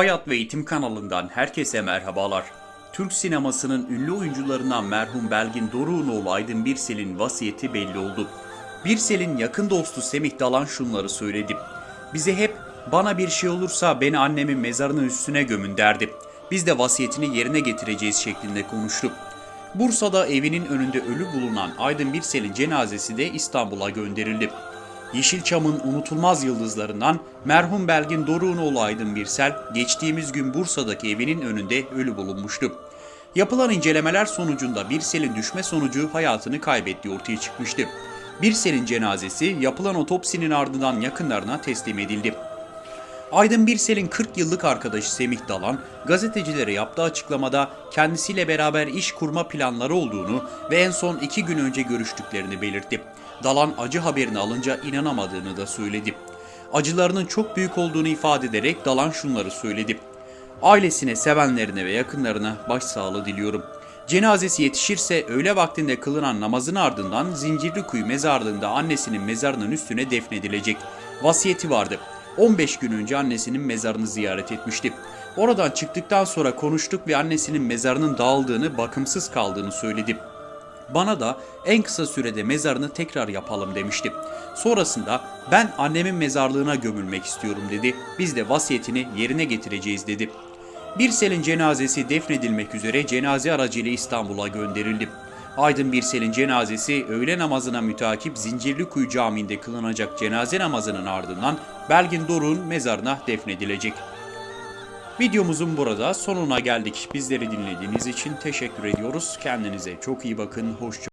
Hayat ve Eğitim kanalından herkese merhabalar. Türk sinemasının ünlü oyuncularından merhum Belgin Doruk'un oğlu Aydın Birsel'in vasiyeti belli oldu. Birsel'in yakın dostu Semih Dalan şunları söyledi. Bize hep bana bir şey olursa beni annemin mezarının üstüne gömün derdi. Biz de vasiyetini yerine getireceğiz şeklinde konuştu. Bursa'da evinin önünde ölü bulunan Aydın Birsel'in cenazesi de İstanbul'a gönderildi. Yeşilçam'ın unutulmaz yıldızlarından merhum Belgin Doruk'un oğlu Aydın Birsel geçtiğimiz gün Bursa'daki evinin önünde ölü bulunmuştu. Yapılan incelemeler sonucunda Birsel'in düşme sonucu hayatını kaybettiği ortaya çıkmıştı. Birsel'in cenazesi yapılan otopsinin ardından yakınlarına teslim edildi. Aydın Birsel'in 40 yıllık arkadaşı Semih Dalan, gazetecilere yaptığı açıklamada kendisiyle beraber iş kurma planları olduğunu ve en son iki gün önce görüştüklerini belirtti. Dalan acı haberini alınca inanamadığını da söyledi. Acılarının çok büyük olduğunu ifade ederek Dalan şunları söyledi. Ailesine, sevenlerine ve yakınlarına başsağlığı diliyorum. Cenazesi yetişirse öğle vaktinde kılınan namazın ardından Zincirlikuyu mezarlığında annesinin mezarının üstüne defnedilecek. Vasiyeti vardı. 15 gün önce annesinin mezarını ziyaret etmişti. Oradan çıktıktan sonra konuştuk ve annesinin mezarının dağıldığını, bakımsız kaldığını söyledi. Bana da en kısa sürede mezarını tekrar yapalım demişti. Sonrasında ben annemin mezarlığına gömülmek istiyorum dedi. Biz de vasiyetini yerine getireceğiz dedi. Birsel'in cenazesi defnedilmek üzere cenaze aracıyla İstanbul'a gönderildi. Aydın Birsel'in cenazesi öğle namazına mütakip Zincirlikuyu Camii'nde kılınacak cenaze namazının ardından Belgin Doruk'un mezarına defnedilecek. Videomuzun burada sonuna geldik. Bizleri dinlediğiniz için teşekkür ediyoruz. Kendinize çok iyi bakın. Hoşça